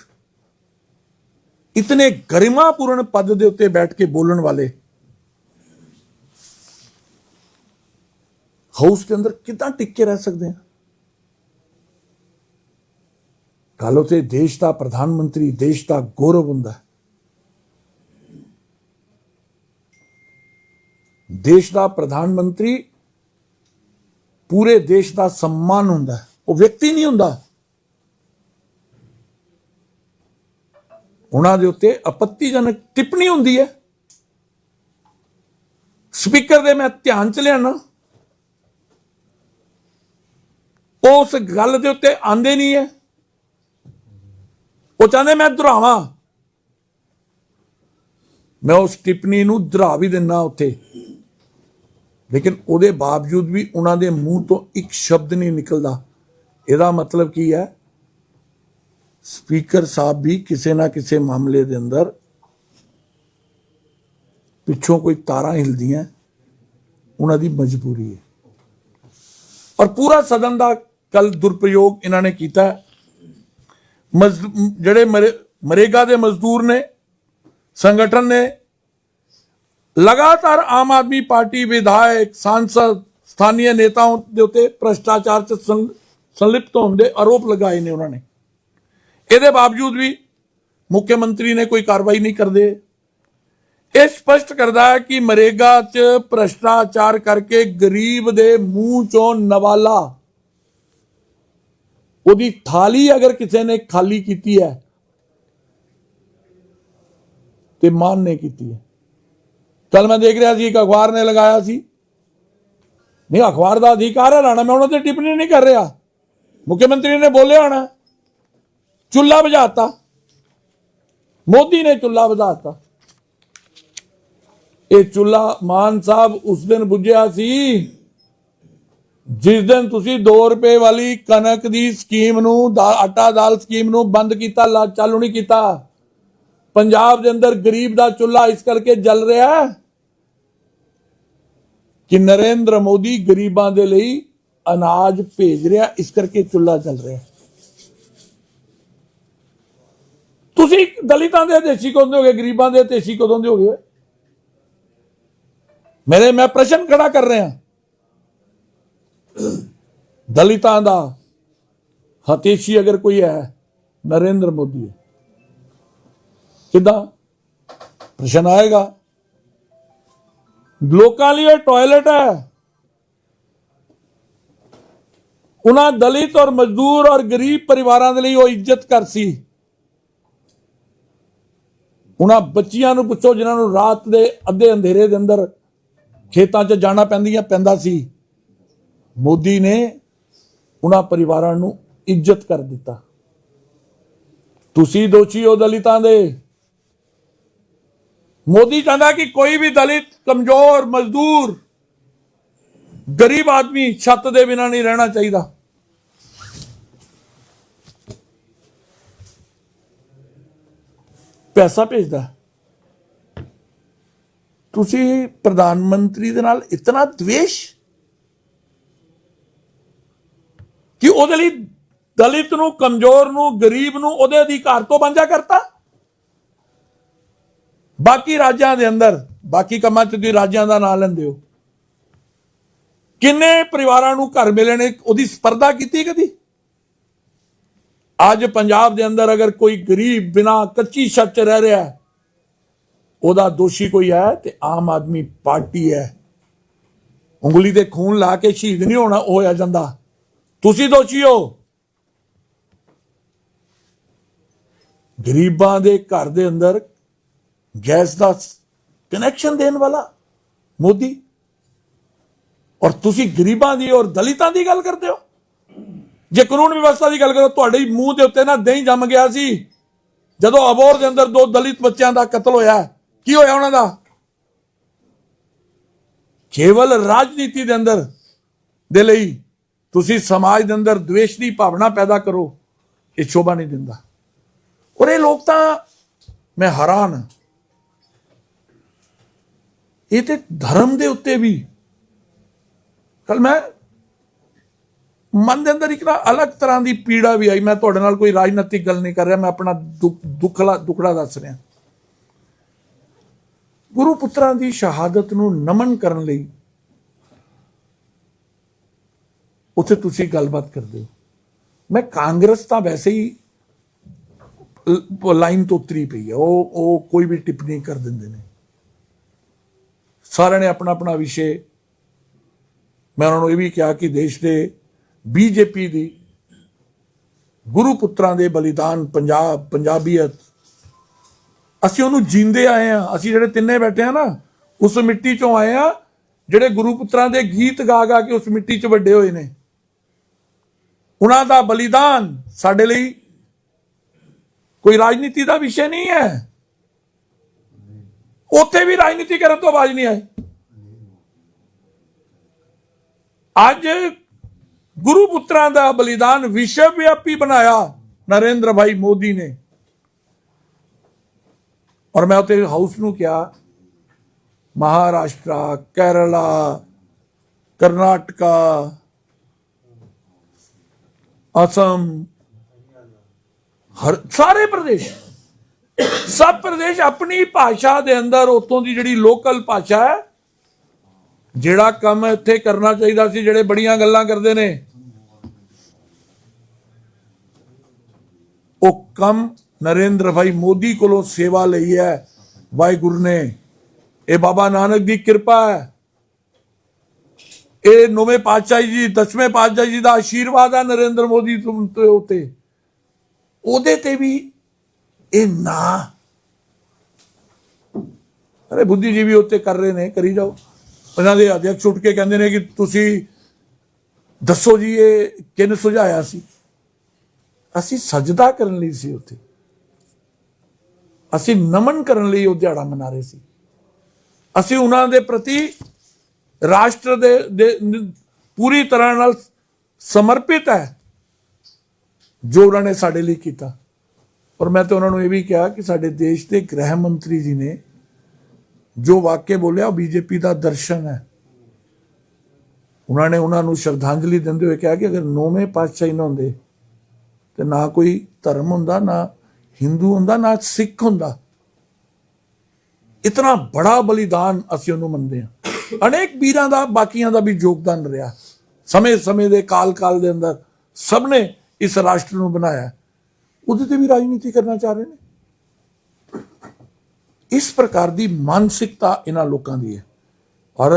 ਇਤਨੇ ਗਰਿਮਾਪੂਰਨ ਪਦ ਦੇ ਉੱਤੇ ਬੈਠ ਕੇ ਬੋਲਣ ਵਾਲੇ। ਹਾਊਸ ਦੇ ਅੰਦਰ ਕਿਦਾਂ ਟਿਕ ਕੇ ਰਹਿ ਸਕਦੇ ਆ ਕੱਲ ਉਤੇ ਦੇਸ਼ ਦਾ ਪ੍ਰਧਾਨ ਮੰਤਰੀ, ਦੇਸ਼ ਦਾ ਗੌਰਵ ਹੁੰਦਾ ਦੇਸ਼ ਦਾ ਪ੍ਰਧਾਨ ਮੰਤਰੀ ਪੂਰੇ ਦੇਸ਼ ਦਾ ਸਨਮਾਨ ਹੁੰਦਾ ਉਹ ਵਿਅਕਤੀ ਨਹੀਂ ਹੁੰਦਾ। ਉਹਨਾਂ ਦੇ ਉੱਤੇ ਆਪੱਤੀਜਨਕ ਟਿੱਪਣੀ ਹੁੰਦੀ ਹੈ। ਸਪੀਕਰ ਦੇ ਮੈਂ ਧਿਆਨ ਚ ਲਿਆਣਾ ਉਹ ਉਸ ਗੱਲ ਦੇ ਉੱਤੇ ਆਂਦੇ ਨਹੀਂ ਹੈ। ਉਹ ਚਾਹੁੰਦੇ ਮੈਂ ਦੁਹਰਾਵਾਂ। ਮੈਂ ਉਸ ਟਿੱਪਣੀ ਨੂੰ ਦੁਹਰਾ ਵੀ ਦਿੰਨਾ ਉੱਥੇ। ਲੇਕਿਨ ਉਹਦੇ ਬਾਵਜੂਦ ਵੀ ਉਹਨਾਂ ਦੇ ਮੂੰਹ ਤੋਂ ਇੱਕ ਸ਼ਬਦ ਨਹੀਂ ਨਿਕਲਦਾ। ਇਹਦਾ ਮਤਲਬ ਕੀ ਹੈ? ਸਪੀਕਰ ਸਾਹਿਬ ਵੀ ਕਿਸੇ ਨਾ ਕਿਸੇ ਮਾਮਲੇ ਦੇ ਅੰਦਰ ਪਿੱਛੋਂ ਕੋਈ ਤਾਰਾਂ ਹਿਲਦੀਆਂ, ਉਹਨਾਂ ਦੀ ਮਜਬੂਰੀ ਹੈ। ਔਰ ਪੂਰਾ ਸਦਨ ਦਾ ਕੱਲ ਦੁਰਪਯੋਗ ਇਹਨਾਂ ਨੇ ਕੀਤਾ। ਜਿਹੜੇ ਮਰੇ- ਮਰੇਗਾ ਦੇ ਮਜ਼ਦੂਰ ਨੇ, ਸੰਗਠਨ ਨੇ, ਲਗਾਤਾਰ ਆਮ ਆਦਮੀ ਪਾਰਟੀ ਵਿਧਾਇਕ, ਸਾਂਸਦ ਸਥਾਨੀ ਨੇਤਾਵਾਂ ਦੇ ਉੱਤੇ ਭ੍ਰਸ਼ਟਾਚਾਰ ਚ ਸੰਲਿਪਤ ਹੋਣ ਦੇ ਆਰੋਪ ਲਗਾਏ ਨੇ ਉਹਨਾਂ ਨੇ। ਇਹਦੇ ਬਾਵਜੂਦ ਵੀ ਮੁੱਖ ਮੰਤਰੀ ਨੇ ਕੋਈ ਕਾਰਵਾਈ ਨਹੀਂ ਕਰਦੇ। ਇਹ ਸਪਸ਼ਟ ਕਰਦਾ ਹੈ ਕਿ ਮਰੇਗਾ 'ਚ ਭ੍ਰਸ਼ਟਾਚਾਰ ਕਰਕੇ ਗਰੀਬ ਦੇ ਮੂੰਹ ਚੋਂ ਨਵਾਲਾ। ਉਹਦੀ ਥਾਲੀ ਅਗਰ ਕਿਸੇ ਨੇ ਖਾਲੀ ਕੀਤੀ ਹੈ, ਤੇ ਮਾਨ ਨੇ ਕੀਤੀ ਹੈ। ਕੱਲ ਮੈਂ ਦੇਖ ਰਿਹਾ ਸੀ, ਇੱਕ ਅਖਬਾਰ ਨੇ ਲਗਾਇਆ ਸੀ। ਨਹੀਂ, ਅਖਬਾਰ ਦਾ ਅਧਿਕਾਰ ਹੈ ਲਾਣਾ ਮੈਂ ਉਹਨਾਂ ਤੇ ਟਿੱਪਣੀ ਨਹੀਂ ਕਰ ਰਿਹਾ। ਮੁੱਖ ਮੰਤਰੀ ਨੇ ਬੋਲਿਆ ਹੋਣਾ। ਚੁੱਲਾ ਬੁਝਾਤਾ। ਮੋਦੀ ਨੇ ਚੁੱਲਾ ਬੁਝਾਤਾ। ਇਹ ਚੁੱਲਾ ਮਾਨ ਸਾਹਿਬ ਉਸ ਦਿਨ ਬੁਝਿਆ ਸੀ, ਜਿਸ ਦਿਨ ਤੁਸੀਂ 2 ਰੁਪਏ ਵਾਲੀ ਕਣਕ ਦੀ ਸਕੀਮ ਨੂੰ ਆਟਾ ਦਾਲ ਸਕੀਮ ਨੂੰ ਬੰਦ ਕੀਤਾ, ਲਾ- ਚਾਲੂ ਨਹੀਂ ਕੀਤਾ। ਪੰਜਾਬ ਦੇ ਅੰਦਰ ਗਰੀਬ ਦਾ ਚੁੱਲਾ ਇਸ ਕਰਕੇ ਜਲ ਰਿਹਾ ਕਿ ਨਰਿੰਦਰ ਮੋਦੀ ਗਰੀਬਾਂ ਦੇ ਲਈ ਅਨਾਜ ਭੇਜ ਰਿਹਾ, ਇਸ ਕਰਕੇ ਚੁੱਲਾ ਜਲ ਰਿਹਾ। ਤੁਸੀਂ ਦਲਿਤਾਂ ਦੇ ਦੇਸ਼ੀ ਕਦੋਂ ਦੇ ਹੋਗੇ? ਗਰੀਬਾਂ ਦੇ, ਦੇਸ਼ੀ ਕਦੋਂ ਦੇ ਹੋਗੇ? ਮੇਰੇ, ਮੈਂ ਪ੍ਰਸ਼ਨ ਖੜਾ ਕਰ ਰਿਹਾ। ਦਲਿਤਾਂ ਦਾ ਹਤੇਸ਼ੀ ਅਗਰ ਕੋਈ ਹੈ, ਨਰਿੰਦਰ ਮੋਦੀ ਹੈ। ਕਿਦਾਂ? ਪ੍ਰਸ਼ਨ ਆਏਗਾ। ਲੋਕਾਂ ਲਈ ਇਹ ਟਾਇਲਟ ਹੈ। ਉਹਨਾਂ ਦਲਿਤ ਔਰ ਮਜ਼ਦੂਰ ਔਰ ਗਰੀਬ ਪਰਿਵਾਰਾਂ ਦੇ ਲਈ ਉਹ ਇੱਜ਼ਤ ਕਰ ਸੀ ਉਹਨਾਂ ਬੱਚੀਆਂ ਨੂੰ ਪੁੱਛੋ, ਜਿਨ੍ਹਾਂ ਨੂੰ ਰਾਤ ਦੇ ਅੱਧੇ ਅੰਧੇਰੇ ਦੇ ਅੰਦਰ ਖੇਤਾਂ 'ਚ ਜਾਣਾ ਪੈਂਦੀਆਂ, ਪੈਂਦਾ ਸੀ। ਮੋਦੀ ਨੇ ਉਹਨਾਂ ਪਰਿਵਾਰਾਂ ਨੂੰ ਇੱਜ਼ਤ ਕਰ ਦਿੱਤਾ। ਤੁਸੀਂ ਦੋਸ਼ੀ ਹੋ ਦਲਿਤਾਂ ਦੇ। ਮੋਦੀ ਕਹਿੰਦਾ ਕਿ ਕੋਈ ਵੀ ਦਲਿਤ, ਕਮਜ਼ੋਰ, ਮਜ਼ਦੂਰ, ਗਰੀਬ ਆਦਮੀ ਛੱਤ ਦੇ ਬਿਨਾਂ ਨਹੀਂ ਰਹਿਣਾ ਚਾਹੀਦਾ। ਪੈਸਾ ਭੇਜਦਾ ਤੁਸੀਂ ਪ੍ਰਧਾਨ ਮੰਤਰੀ ਦੇ ਨਾਲ ਇਤਨਾ द्वेष ਕਿ ਉਹਦੇ ਲਈ ਦਲਿਤ ਨੂੰ ਕਮਜ਼ੋਰ ਨੂੰ ਗਰੀਬ ਨੂੰ ਉਹਦੇ ਅਧਿਕਾਰ ਤੋਂ ਵਾਂਝਾ ਕਰਤਾ ਬਾਕੀ ਰਾਜਾਂ ਦੇ ਅੰਦਰ ਬਾਕੀ ਕੰਮਾਂ 'ਚ ਤੁਸੀਂ ਰਾਜਾਂ ਦਾ ਨਾਂ ਲੈਂਦੇ ਹੋ ਕਿੰਨੇ ਪਰਿਵਾਰਾਂ ਨੂੰ ਘਰ ਮਿਲੇ ਨੇ ਉਹਦੀ ਸਪਰਧਾ ਕੀਤੀ ਕਦੀ ਅੱਜ ਪੰਜਾਬ ਦੇ ਅੰਦਰ ਅਗਰ ਕੋਈ ਗਰੀਬ ਬਿਨਾ ਕੱਚੀ ਛੱਤ 'ਚ ਰਹਿ ਰਿਹਾ ਹੈ, ਉਹਦਾ ਦੋਸ਼ੀ ਕੋਈ ਹੈ ਤੇ ਆਮ ਆਦਮੀ ਪਾਰਟੀ ਹੈ। ਉਂਗਲੀ ਤੇ ਖੂਨ ਲਾ ਕੇ ਸ਼ਹੀਦ ਨਹੀਂ ਹੋਣਾ ਹੋਇਆ ਜਾਂਦਾ। ਤੁਸੀਂ ਦੋਸ਼ੀ ਹੋ। ਗਰੀਬਾਂ ਦੇ ਘਰ ਦੇ ਅੰਦਰ ਗੈਸ ਦਾ ਕਨੈਕਸ਼ਨ ਦੇਣ ਵਾਲਾ ਮੋਦੀ। ਔਰ ਤੁਸੀਂ ਗਰੀਬਾਂ ਦੀ ਔਰ ਦਲਿਤਾਂ ਦੀ ਗੱਲ ਕਰਦੇ ਹੋ। ਜੇ ਕਾਨੂੰਨ ਵਿਵਸਥਾ ਦੀ ਗੱਲ ਕਰੋ ਤੁਹਾਡੇ ਹੀ ਮੂੰਹ ਦੇ ਉੱਤੇ ਨਾ ਦਹੀਂ ਜੰਮ ਗਿਆ ਸੀ ਜਦੋਂ ਅਬੋਰ ਦੇ ਅੰਦਰ ਦੋ ਦਲਿਤ ਬੱਚਿਆਂ ਦਾ ਕਤਲ ਹੋਇਆ ਕੀ ਹੋਇਆ ਉਹਨਾਂ ਦਾ ਕੇਵਲ ਰਾਜਨੀਤੀ ਦੇ ਅੰਦਰ ਦੇ ਲਈ ਤੁਸੀਂ ਸਮਾਜ ਦੇ ਅੰਦਰ द्वेष ਦੀ ਭਾਵਨਾ ਪੈਦਾ ਕਰੋ ਇਹ ਸ਼ੋਭਾ ਨਹੀਂ ਦਿੰਦਾ ਔਰ ਇਹ ਲੋਕ ਤਾਂ ਮੈਂ ਹੈਰਾਨ ਹਾਂ। ਇਹ ਤੇ ਧਰਮ ਦੇ ਉੱਤੇ ਵੀ ਕੱਲ ਮੈਂ ਮਨ ਦੇ ਅੰਦਰ ਇੱਕ ਨਾ ਅਲੱਗ ਤਰ੍ਹਾਂ ਦੀ ਪੀੜਾ ਵੀ ਆਈ। ਮੈਂ ਤੁਹਾਡੇ ਨਾਲ ਕੋਈ ਰਾਜਨੀਤਿਕ ਗੱਲ ਨਹੀਂ ਕਰ ਰਿਹਾ, ਮੈਂ ਆਪਣਾ ਦੁੱਖਲਾ, ਦੁਖੜਾ ਦੱਸ ਰਿਹਾ। ਗੁਰੂ ਪੁੱਤਰਾਂ ਦੀ ਸ਼ਹਾਦਤ ਨੂੰ ਨਮਨ ਕਰਨ ਲਈ ਉੱਥੇ ਤੁਸੀਂ ਗੱਲਬਾਤ ਕਰਦੇ ਹੋ। ਮੈਂ ਕਾਂਗਰਸ ਤਾਂ ਵੈਸੇ ਹੀ ਲਾਈਨ ਤੋਂ ਉਤਰੀ ਪਈ ਹੈ ਉਹ ਉਹ ਕੋਈ ਵੀ ਟਿੱਪਣੀ ਕਰ ਦਿੰਦੇ ਨੇ। ਸਾਰਿਆਂ ਨੇ ਆਪਣਾ ਆਪਣਾ ਵਿਸ਼ੇ। ਮੈਂ ਉਹਨਾਂ ਨੂੰ ਇਹ ਵੀ ਕਿਹਾ ਕਿ ਦੇਸ਼ ਦੇ ਬੀਜੇਪੀ ਦੀ ਗੁਰੂ ਪੁੱਤਰਾਂ ਦੇ ਬਲੀਦਾਨ ਪੰਜਾਬ, ਪੰਜਾਬੀਅਤ। ਅਸੀਂ ਉਹਨੂੰ ਜੀਂਦੇ ਆਏ ਆ ਅਸੀਂ ਜਿਹੜੇ ਤਿੰਨੇ ਬੈਠੇ ਆ ਨਾ, ਉਸ ਮਿੱਟੀ ਚੋਂ ਆਏ ਆ ਜਿਹੜੇ ਗੁਰੂ ਪੁੱਤਰਾਂ ਦੇ ਗੀਤ ਗਾ ਗਾ ਕੇ ਉਸ ਮਿੱਟੀ 'ਚ ਵੱਡੇ ਹੋਏ ਨੇ। ਉਹਨਾਂ ਦਾ ਬਲੀਦਾਨ ਸਾਡੇ ਲਈ ਕੋਈ ਰਾਜਨੀਤੀ ਦਾ ਵਿਸ਼ੇ ਨਹੀਂ ਹੈ। ਉੱਥੇ ਵੀ ਰਾਜਨੀਤੀ ਕਰਨ ਤੋਂ ਆਵਾਜ਼ ਨਹੀਂ ਆਏ ਅੱਜ ਗੁਰੂ ਪੁੱਤਰਾਂ ਦਾ ਬਲੀਦਾਨ ਵਿਸ਼ਵ ਵਿਆਪੀ ਬਣਾਇਆ ਨਰਿੰਦਰ ਭਾਈ ਮੋਦੀ ਨੇ ਔਰ ਮੈਂ ਉੱਥੇ ਹਾਊਸ ਨੂੰ ਕਿਹਾ ਮਹਾਰਾਸ਼ਟਰ ਕੇਰਲਾ ਕਰਨਾਟਕਾ ਅਸਮ ਹਰ ਸਾਰੇ ਪ੍ਰਦੇਸ਼ ਸਭ ਪ੍ਰਦੇਸ਼ ਆਪਣੀ ਭਾਸ਼ਾ ਦੇ ਅੰਦਰ ਉਤੋਂ ਦੀ ਜਿਹੜੀ ਲੋਕਲ ਭਾਸ਼ਾ ਹੈ ਜਿਹੜਾ ਕੰਮ ਇੱਥੇ ਕਰਨਾ ਚਾਹੀਦਾ ਸੀ, ਜਿਹੜੇ ਬੜੀਆਂ ਗੱਲਾਂ ਕਰਦੇ ਨੇ, ਉਹ ਕੰਮ ਨਰਿੰਦਰ ਭਾਈ ਮੋਦੀ ਕੋਲੋਂ ਸੇਵਾ ਲਈ ਹੈ। ਵਾਹਿਗੁਰੂ ਨੇ, ਇਹ ਬਾਬਾ ਨਾਨਕ ਦੀ ਕਿਰਪਾ ਹੈ। ਇਹ ਨੌਵੇਂ ਪਾਤਸ਼ਾਹ ਜੀ, ਦਸਵੇਂ ਪਾਤਸ਼ਾਹ ਜੀ ਦਾ ਆਸ਼ੀਰਵਾਦ ਹੈ ਨਰਿੰਦਰ ਮੋਦੀ ਤੁਮ ਤੇ ਉਤੇ। ਉਹਦੇ ਤੇ ਵੀ ਇਹ ਨਾ। ਅਰੇ ਬੁੱਧੀ ਜੀ ਵੀ ਉੱਤੇ ਕਰ ਰਹੇ ਨੇ, ਕਰੀ ਜਾਓ। ਉਹਨਾਂ ਦੇ ਅਧਿਆਕਸ਼ ਉੱਠ ਕੇ ਕਹਿੰਦੇ ਨੇ ਕਿ ਤੁਸੀਂ ਦੱਸੋ ਜੀ, ਇਹ ਕਿਹਨੇ ਸੁਝਾਇਆ ਸੀ? ਅਸੀਂ ਸਜਦਾ ਕਰਨ ਲਈ ਸੀ ਉੱਥੇ। ਅਸੀਂ ਨਮਨ ਕਰਨ ਲਈ ਉਹ ਦਿਹਾੜਾ ਮਨਾ ਰਹੇ ਸੀ। ਅਸੀਂ ਉਹਨਾਂ ਦੇ ਪ੍ਰਤੀ ਰਾਸ਼ਟਰ ਦੇ, ਪੂਰੀ ਤਰ੍ਹਾਂ ਨਾਲ ਸਮਰਪਿਤ ਹੈ, ਜੋ ਉਹਨਾਂ ਨੇ ਸਾਡੇ ਲਈ ਕੀਤਾ। ਔਰ ਮੈਂ ਤਾਂ ਉਹਨਾਂ ਨੂੰ ਇਹ ਵੀ ਕਿਹਾ ਕਿ ਸਾਡੇ ਦੇਸ਼ ਦੇ ਗ੍ਰਹਿ ਮੰਤਰੀ ਜੀ ਨੇ ਜੋ ਵਾਕਿਆ ਬੋਲਿਆ, ਉਹ ਬੀਜੇਪੀ ਦਾ ਦਰਸ਼ਨ ਹੈ। ਉਹਨਾਂ ਨੇ ਉਹਨਾਂ ਨੂੰ ਸ਼ਰਧਾਂਜਲੀ ਦਿੰਦੇ ਹੋਏ ਕਿਹਾ ਕਿ ਅਗਰ ਨੌਵੇਂ ਪਾਤਸ਼ਾਹੀ ਨਾ ਹੁੰਦੇ, ਤੇ ਨਾ ਕੋਈ ਧਰਮ ਹੁੰਦਾ, ਨਾ ਹਿੰਦੂ ਹੁੰਦਾ, ਨਾ ਸਿੱਖ ਹੁੰਦਾ, ਇਤਨਾ ਬੜਾ ਬਲੀਦਾਨ ਅਸੀਂ ਉਹਨੂੰ ਮੰਨਦੇ ਹਾਂ। ਅਨੇਕ ਵੀਰਾਂ ਦਾ, ਬਾਕੀਆਂ ਦਾ ਵੀ ਯੋਗਦਾਨ ਰਿਹਾ। ਸਮੇਂ ਸਮੇਂ ਦੇ ਕਾਲ ਕਾਲ ਦੇ ਅੰਦਰ ਸਭ ਨੇ ਇਸ ਰਾਸ਼ਟਰ ਨੂੰ ਬਣਾਇਆ। ਉਹਦੇ ਤੇ ਵੀ ਰਾਜਨੀਤੀ ਕਰਨਾ ਚਾਹ ਰਹੇ ਨੇ। ਇਸ ਪ੍ਰਕਾਰ ਦੀ ਮਾਨਸਿਕਤਾ ਇਹਨਾਂ ਲੋਕਾਂ ਦੀ ਹੈ। ਔਰ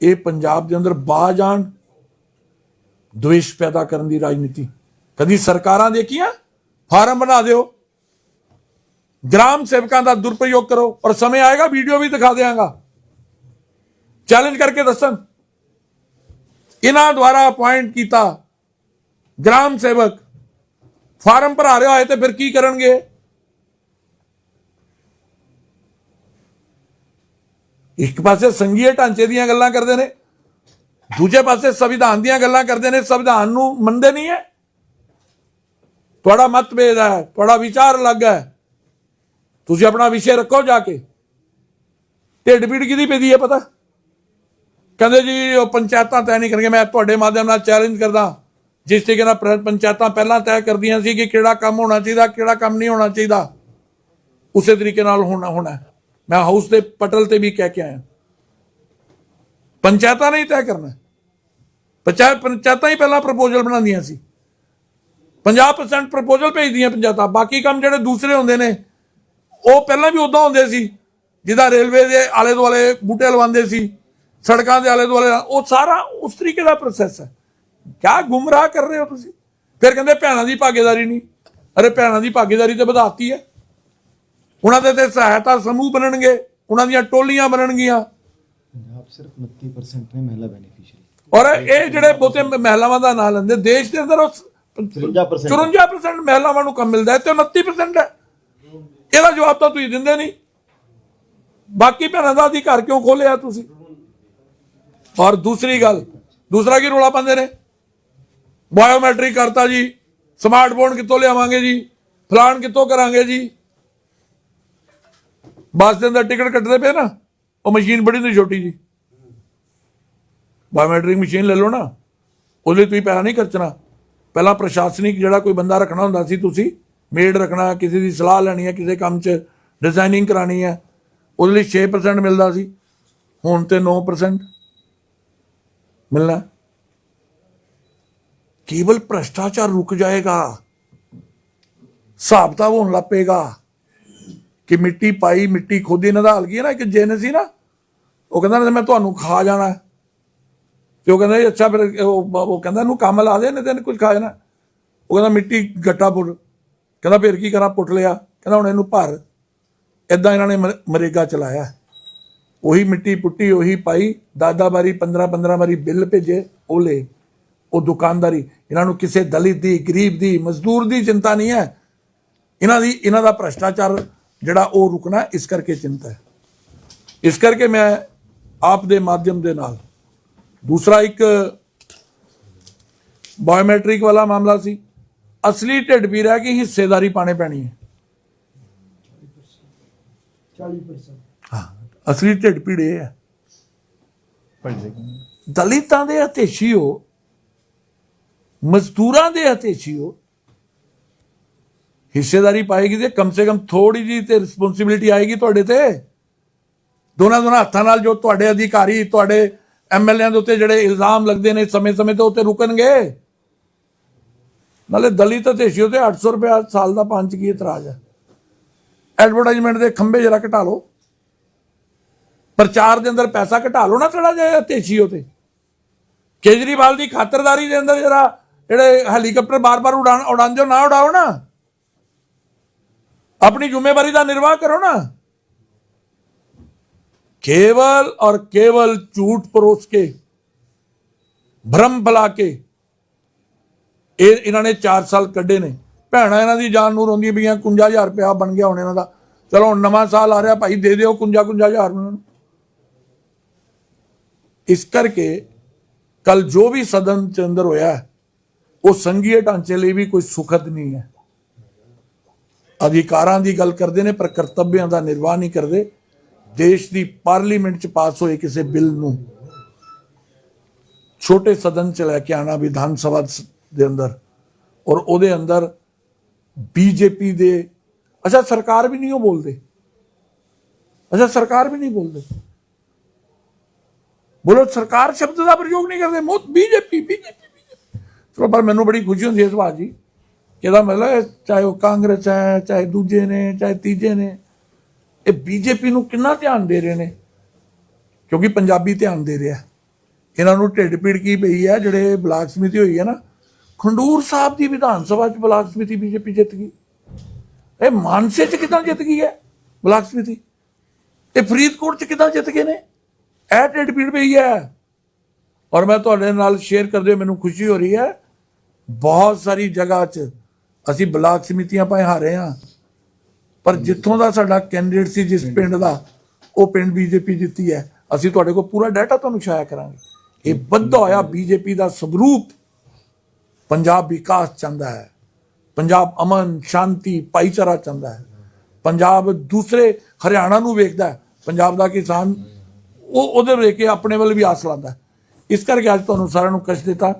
ਇਹ ਪੰਜਾਬ ਦੇ ਅੰਦਰ ਬਾਜਾਨ ਦੁਸ਼ਟ ਪੈਦਾ ਕਰਨ ਦੀ ਰਾਜਨੀਤੀ। ਕਦੀ ਸਰਕਾਰਾਂ ਦੇਖੀਆਂ? ਫਾਰਮ ਬਣਾ ਦਿਓ। ਗ੍ਰਾਮ ਸੇਵਕਾਂ ਦਾ ਦੁਰਪਯੋਗ ਕਰੋ। ਔਰ ਸਮੇਂ ਆਏਗਾ, ਵੀਡੀਓ ਵੀ ਦਿਖਾ ਦੇਵਾਂਗਾ ਚੈਲੰਜ ਕਰਕੇ ਦੱਸਣ। ਇਹਨਾਂ ਦੁਆਰਾ ਅਪਾਇੰਟ ਕੀਤਾ ਗ੍ਰਾਮ ਸੇਵਕ। ਫਾਰਮ ਭਰਾ ਰਿਹਾ ਹੋਏ ਤੇ ਫਿਰ ਕੀ ਕਰਨਗੇ? ਇੱਕ ਪਾਸੇ ਸੰਘੀਏ ਢਾਂਚੇ ਦੀਆਂ ਗੱਲਾਂ ਕਰਦੇ ਨੇ, ਦੂਜੇ ਪਾਸੇ ਸੰਵਿਧਾਨ ਦੀਆਂ ਗੱਲਾਂ ਕਰਦੇ ਨੇ, ਸੰਵਿਧਾਨ ਨੂੰ ਮੰਨਦੇ ਨਹੀਂ ਹੈ। ਤੁਹਾਡਾ ਮਤਭੇਦ ਹੈ, ਤੁਹਾਡਾ ਵਿਚਾਰ ਅਲੱਗ ਹੈ। ਤੁਸੀਂ ਆਪਣਾ ਵਿਸ਼ੇ ਰੱਖੋ ਜਾ ਕੇ। ਢਿੱਡ ਪੀੜ ਕਿਹਦੀ ਪੈਦੀ ਹੈ ਪਤਾ? ਕਹਿੰਦੇ ਜੀ, ਉਹ ਪੰਚਾਇਤਾਂ ਤੈਅ ਨਹੀਂ ਕਰਨਗੇ ਮੈਂ ਤੁਹਾਡੇ ਮਾਧਿਅਮ ਨਾਲ ਚੈਲੰਜ ਕਰਦਾ। ਜਿਸ ਤਰੀਕੇ ਨਾਲ ਪੰਚਾਇਤਾਂ ਪਹਿਲਾਂ ਤੈਅ ਕਰਦੀਆਂ ਸੀ ਕਿ ਕਿਹੜਾ ਕੰਮ ਹੋਣਾ ਚਾਹੀਦਾ, ਕਿਹੜਾ ਕੰਮ ਨਹੀਂ ਹੋਣਾ ਚਾਹੀਦਾ। ਉਸੇ ਤਰੀਕੇ ਨਾਲ ਹੋਣਾ ਹੋਣਾ ਮੈਂ ਹਾਊਸ ਦੇ ਪਟਲ ਤੇ ਵੀ ਕਹਿ ਕੇ ਆਇਆ। ਪੰਚਾਇਤਾਂ ਨਹੀਂ ਤੈਅ ਕਰਨਾ ਪੰਚਾਇਤ ਪੰਚਾਇਤਾਂ ਹੀ ਪਹਿਲਾਂ ਪ੍ਰਪੋਜ਼ਲ ਬਣਾਉਂਦੀਆਂ ਸੀ। 50% ਪ੍ਰਪੋਜ਼ਲ ਭੇਜਦੀਆਂ ਪੰਚਾਇਤਾਂ। ਬਾਕੀ ਕੰਮ ਜਿਹੜੇ ਦੂਸਰੇ ਹੁੰਦੇ ਨੇ, ਉਹ ਪਹਿਲਾਂ ਵੀ ਉਦਾਂ ਹੁੰਦੇ ਸੀ। ਜਿਹਦਾ ਰੇਲਵੇ ਦੇ ਆਲੇ ਦੁਆਲੇ ਬੂਟੇ ਲਵਾਉਂਦੇ ਸੀ, ਸੜਕਾਂ ਦੇ ਆਲੇ ਦੁਆਲੇ ਉਹ ਸਾਰਾ ਉਸ ਤਰੀਕੇ ਦਾ ਪ੍ਰੋਸੈਸ ਹੈ। ਕਿਆ ਗੁੰਮਰਾਹ ਕਰ ਰਹੇ ਹੋ ਤੁਸੀਂ? ਫਿਰ ਕਹਿੰਦੇ ਭੈਣਾਂ ਦੀ ਭਾਗੀਦਾਰੀ ਨਹੀਂ। ਅਰੇ ਭੈਣਾਂ ਦੀ ਭਾਗੀਦਾਰੀ ਤੇ ਵਧਾਤੀ ਹੈ। ਉਹਨਾਂ ਦੇ ਤੇ ਸਹਾਇਤਾ ਸਮੂਹ ਬਣਨਗੇ ਉਹਨਾਂ ਦੀਆਂ ਟੋਲੀਆਂ ਬਣਨਗੀਆਂ। ਪੰਜਾਬ ਸਿਰਫ 29% ਨੇ ਮਹਿਲਾ ਬੈਨੀਫੀਸ਼ੀਅਰੀ ਔਰ ਇਹ ਜਿਹੜੇ ਬਹੁਤੇ ਮਹਿਲਾਵਾਂ ਦਾ ਨਾਂ ਲੈਂਦੇ ਦੇਸ਼ ਦੇ ਅੰਦਰ ਉਹ 53% 54% ਮਹਿਲਾਵਾਂ ਨੂੰ ਕੰਮ ਮਿਲਦਾ ਹੈ ਤੇ 29% ਹੈ। ਇਹਦਾ ਜਵਾਬ ਤਾਂ ਤੁਸੀਂ ਦਿੰਦੇ ਨਹੀਂ। ਬਾਕੀ ਭੈਣਾਂ ਦਾ ਅਧਿਕਾਰ ਕਿਉਂ ਖੋਲਿਆ ਤੁਸੀਂ? ਔਰ ਦੂਸਰੀ ਗੱਲ ਦੂਸਰਾ ਕੀ ਰੋਲਾ ਪਾਉਂਦੇ ਨੇ? ਬਾਇਓਮੈਟ੍ਰਿਕ ਕਰਤਾ ਜੀ ਸਮਾਰਟਫੋਨ ਕਿੱਥੋਂ ਲਿਆਵਾਂਗੇ ਜੀ? ਫਲਾਣ ਕਿੱਥੋਂ ਕਰਾਂਗੇ ਜੀ? ਬੱਸ ਦੇ ਅੰਦਰ ਟਿਕਟ ਕੱਟਦੇ ਪਏ ਨਾ, ਉਹ ਮਸ਼ੀਨ ਬੜੀ ਹੁੰਦੀ ਛੋਟੀ ਜੀ। ਬਾਇਓਮੈਟ੍ਰਿਕ ਮਸ਼ੀਨ ਲੈ ਲਓ ਨਾ, ਉਹਦੇ ਲਈ ਤੁਸੀਂ ਪੈਸਾ ਨਹੀਂ ਖਰਚਣਾ। ਪਹਿਲਾਂ ਪ੍ਰਸ਼ਾਸਨਿਕ ਜਿਹੜਾ ਕੋਈ ਬੰਦਾ ਰੱਖਣਾ ਹੁੰਦਾ ਸੀ, ਤੁਸੀਂ ਮੇਡ ਰੱਖਣਾ, ਕਿਸੇ ਦੀ ਸਲਾਹ ਲੈਣੀ ਹੈ, ਕਿਸੇ ਕੰਮ 'ਚ ਡਿਜ਼ਾਈਨਿੰਗ ਕਰਾਣੀ ਹੈ, ਉਹਦੇ ਲਈ 6% ਮਿਲਦਾ ਸੀ। ਹੁਣ ਤੇ 9% ਮਿਲਣਾ। ਕੇਵਲ ਭ੍ਰਸ਼ਟਾਚਾਰ ਰੁਕ ਜਾਏਗਾ ਹਿਸਾਬ ਤਾਂ ਹੋਣ ਲੱਪੇਗਾ ਕਿ ਮਿੱਟੀ ਪਾਈ, ਮਿੱਟੀ ਖੋਦੀ ਨਦਾਲ ਗਈ ਹੈ ਨਾ, ਇੱਕ ਜਿੰਨ ਸੀ ਨਾ, ਉਹ ਕਹਿੰਦਾ ਮੈਂ ਤੁਹਾਨੂੰ ਖਾ ਜਾਣਾ। ਤੇ ਉਹ ਕਹਿੰਦਾ ਅੱਛਾ ਫਿਰ ਉਹ ਕਹਿੰਦਾ ਇਹਨੂੰ ਕੰਮ ਲਾ ਦੇ, ਨਹੀਂ ਤੈਨੂੰ ਕੁਝ ਖਾ ਜਾਣਾ। ਉਹ ਕਹਿੰਦਾ ਮਿੱਟੀ ਗੱਟਾ ਪੁੱਟ। ਕਹਿੰਦਾ ਫਿਰ ਕੀ ਕਰਾਂ, ਪੁੱਟ ਲਿਆ। ਕਹਿੰਦਾ ਹੁਣ ਇਹਨੂੰ ਭਰ। ਇਦਾਂ ਇਹਨਾਂ ਨੇ ਮਰੇਗਾ ਚਲਾਇਆ। ਉਹੀ ਮਿੱਟੀ ਪੁੱਟੀ, ਉਹੀ ਪਾਈ। ਦਾਦਾ ਵਾਰੀ 15 15 ਵਾਰੀ ਬਿੱਲ ਭੇਜੇ, ਉਹ ਲੈ ਉਹ ਦੁਕਾਨਦਾਰੀ, ਇਹਨਾਂ ਨੂੰ ਕਿਸੇ ਦਲਿਤ ਦੀ, ਗਰੀਬ ਦੀ, ਮਜ਼ਦੂਰ ਦੀ ਚਿੰਤਾ ਨਹੀਂ ਹੈ। ਇਹਨਾਂ ਦੀ, ਇਹਨਾਂ ਦਾ ਭ੍ਰਸ਼ਟਾਚਾਰ ਜਿਹੜਾ ਉਹ ਰੁਕਣਾ ਇਸ ਕਰਕੇ ਚਿੰਤਾ ਹੈ। ਇਸ ਕਰਕੇ ਮੈਂ ਆਪ ਦੇ ਮਾਧਿਅਮ ਦੇ ਨਾਲ ਦੂਸਰਾ ਇੱਕ ਬਾਇਓਮੈਟ੍ਰਿਕ ਵਾਲਾ ਮਾਮਲਾ ਸੀ। ਅਸਲੀ ਢਿੱਡ ਪੀੜ ਹੈ ਕਿ ਹਿੱਸੇਦਾਰੀ ਪਾਣੇ ਪੈਣੀ ਹੈ। 40% ਹਾਂ ਅਸਲੀ ਢਿੱਡ ਪੀੜ ਇਹ ਹੈ ਦਲਿਤਾਂ ਦੇ ਹਤੇਸ਼ੀ ਹੋ ਮਜ਼ਦੂਰਾਂ ਦੇ ਹਤੇਸ਼ੀ ਹੋ ਹਿੱਸੇਦਾਰੀ ਪਾਏਗੀ ਤੇ ਕਮ ਸੇ ਕਮ ਥੋੜੀ ਜੀ ਤੇ ਰਿਸਪੌਂਸਿਬਿਲਿਟੀ ਆਏਗੀ ਤੁਹਾਡੇ ਤੇ। ਦੋਨਾਂ ਦੋਨਾਂ ਹੱਥਾਂ ਨਾਲ ਜੋ ਤੁਹਾਡੇ ਅਧਿਕਾਰੀ, ਤੁਹਾਡੇ ਐਮਐਲਏਆਂ ਦੇ ਉੱਤੇ ਜਿਹੜੇ ਇਲਜ਼ਾਮ ਲੱਗਦੇ ਨੇ ਸਮੇਂ-ਸਮੇਂ ਤੇ ਉੱਤੇ ਰੁਕਣਗੇ। ਨਾਲੇ ਦਲਿਤ ਹਤੇਸ਼ੀ ਤੇ 800 ਰੁਪਏ ਸਾਲ ਦਾ ਪੰਜ ਕੀ ਇਤਰਾਜ਼ ਹੈ। ਐਡਵਰਟਾਈਜ਼ਮੈਂਟ ਦੇ ਖੰਭੇ ਜਰਾ ਘਟਾ ਲਓ। ਪ੍ਰਚਾਰ ਦੇ ਅੰਦਰ ਪੈਸਾ ਘਟਾ ਲਓ ਨਾ ਥੋੜਾ ਜਿਹਾ ਤੇਜ਼ੀ ਤੇ। ਕੇਜਰੀਵਾਲ ਦੀ ਖਾਤਰਦਾਰੀ ਦੇ ਅੰਦਰ ਜਰਾ ਜਿਹੜੇ ਹੈਲੀਕਾਪਟਰ ਬਾਰ-ਬਾਰ ਉਡਾਣ ਉਡਾਉਂਦੇ ਹੋ ਨਾ ਉਡਾਓ ਨਾ। ਆਪਣੀ ਜ਼ਿੰਮੇਵਾਰੀ ਦਾ ਨਿਰਵਾਹ ਕਰੋ ਨਾ। ਕੇਵਲ ਔਰ ਕੇਵਲ ਝੂਠ ਪਰੋਸ ਕੇ, ਭਰਮ ਫੈਲਾ ਕੇ, ਇਹ ਇਹਨਾਂ ਨੇ 4 ਸਾਲ ਕੱਢੇ ਨੇ। ਭੈਣਾਂ ਇਹਨਾਂ ਦੀ ਜਾਨ ਨੂੰ ਰੋਂਦੀਆਂ ਪਈਆਂ 51000 ਰੁਪਇਆ ਬਣ ਗਿਆ ਹੁਣ ਇਹਨਾਂ ਦਾ। ਚਲੋ ਹੁਣ ਨਵਾਂ ਸਾਲ ਆ ਰਿਹਾ, ਭਾਈ ਦੇ ਦਿਓ 55 51000 ਉਹਨਾਂ ਨੂੰ। ਇਸ ਕਰਕੇ ਕੱਲ ਜੋ ਵੀ ਸਦਨ ਚ ਅੰਦਰ ਹੋਇਆ, ਉਹ ਸੰਘੀਏ ਢਾਂਚੇ ਲਈ ਵੀ ਕੋਈ ਸੁਖਦ ਨਹੀਂ ਹੈ। ਅਧਿਕਾਰਾਂ ਦੀ ਗੱਲ ਕਰਦੇ ਨੇ, ਪਰ ਕਰਤੱਵਿਆਂ ਦਾ ਨਿਰਵਾਹ ਨਹੀਂ ਕਰਦੇ। ਦੇਸ਼ ਦੀ ਪਾਰਲੀਮੈਂਟ ਚ ਪਾਸ ਹੋਏ ਕਿਸੇ ਬਿੱਲ ਨੂੰ ਛੋਟੇ ਸਦਨ ਚ ਲੈ ਕੇ ਆਣਾ ਵਿਧਾਨ ਸਭਾ ਦੇ ਅੰਦਰ ਔਰ ਉਹਦੇ ਅੰਦਰ ਬੀਜੇਪੀ ਦੇ, ਅੱਛਾ, ਸਰਕਾਰ ਵੀ ਨਹੀਂ ਉਹ ਬੋਲਦੇ। ਅੱਛਾ, ਸਰਕਾਰ ਵੀ ਨਹੀਂ ਬੋਲਦੇ। ਬੋਲੋ, ਸਰਕਾਰ ਸ਼ਬਦ ਦਾ ਪ੍ਰਯੋਗ ਨਹੀਂ ਕਰਦੇ ਮੋਤ ਬੀਜੇਪੀ ਬੀਜੇਪੀ ਚਲੋ ਪਰ ਮੈਨੂੰ ਬੜੀ ਖੁਸ਼ੀ ਹੁੰਦੀ ਹੈ ਇਸ ਬਾਤ ਜੀ। ਇਹਦਾ ਮਤਲਬ ਹੈ ਚਾਹੇ ਉਹ ਕਾਂਗਰਸ ਹੈ, ਚਾਹੇ ਦੂਜੇ ਨੇ, ਚਾਹੇ ਤੀਜੇ ਨੇ, ਇਹ ਬੀਜੇਪੀ ਨੂੰ ਕਿੰਨਾ ਧਿਆਨ ਦੇ ਰਹੇ ਨੇ? ਕਿਉਂਕਿ ਪੰਜਾਬੀ ਧਿਆਨ ਦੇ ਰਿਹਾ। ਇਹਨਾਂ ਨੂੰ ਢਿੱਡ ਪੀੜ ਕੀ ਪਈ ਹੈ, ਜਿਹੜੇ ਬਲਾਕ ਸਮਿਤੀ ਹੋਈ ਹੈ ਨਾ, ਖੰਡੂਰ ਸਾਹਿਬ ਦੀ ਵਿਧਾਨ ਸਭਾ ਚ ਬਲਾਕ ਸਮਿਤੀ ਬੀਜੇਪੀ ਜਿੱਤ ਗਈ। ਇਹ ਮਾਨਸੇ ਚ ਕਿਦਾਂ ਜਿੱਤ ਗਈ ਹੈ ਬਲਾਕ ਸਮਿਤੀ? ਇਹ ਫਰੀਦਕੋਟ ਚ ਕਿਦਾਂ ਜਿੱਤ ਗਏ ਨੇ? ਇਹ ਢਿੱਡ ਪੀੜ ਪਈ ਹੈ। ਔਰ ਮੈਂ ਤੁਹਾਡੇ ਨਾਲ ਸ਼ੇਅਰ ਕਰਦੇ ਹੋਏ ਮੈਨੂੰ ਖੁਸ਼ੀ ਹੋ ਰਹੀ ਹੈ, ਬਹੁਤ ਸਾਰੀ ਜਗ੍ਹਾ 'ਚ ਅਸੀਂ ਬਲਾਕ ਸਮਿਤੀਆਂ ਪਾਏ ਹਾਰੇ ਹਾਂ ਪਰ ਜਿੱਥੋਂ ਦਾ ਸਾਡਾ ਕੈਂਡੀਡੇਟ ਸੀ ਜਿਸ ਪਿੰਡ ਦਾ ਉਹ ਪਿੰਡ ਬੀਜੇਪੀ ਜਿੱਤੀ ਹੈ। ਅਸੀਂ ਤੁਹਾਡੇ ਕੋਲ ਪੂਰਾ ਡਾਟਾ ਤੁਹਾਨੂੰ ਸ਼ਾਇਆ ਕਰਾਂਗੇ। ਇਹ ਵੱਧਦਾ ਹੋਇਆ ਬੀਜੇਪੀ ਦਾ ਸਵਰੂਪ ਪੰਜਾਬ ਵਿਕਾਸ ਚਾਹੁੰਦਾ ਹੈ। ਪੰਜਾਬ ਅਮਨ ਸ਼ਾਂਤੀ ਭਾਈਚਾਰਾ ਚਾਹੁੰਦਾ ਹੈ। ਪੰਜਾਬ ਦੂਸਰੇ ਹਰਿਆਣਾ ਨੂੰ ਵੇਖਦਾ ਪੰਜਾਬ ਦਾ ਕਿਸਾਨ ਉਹ ਉਹਦੇ ਵੇਖ ਕੇ ਆਪਣੇ ਵੱਲ ਵੀ ਆਸ ਲਾਉਂਦਾ। ਇਸ ਕਰਕੇ ਅੱਜ ਤੁਹਾਨੂੰ ਸਾਰਿਆਂ ਨੂੰ ਕਸ਼ ਦਿੱਤਾ।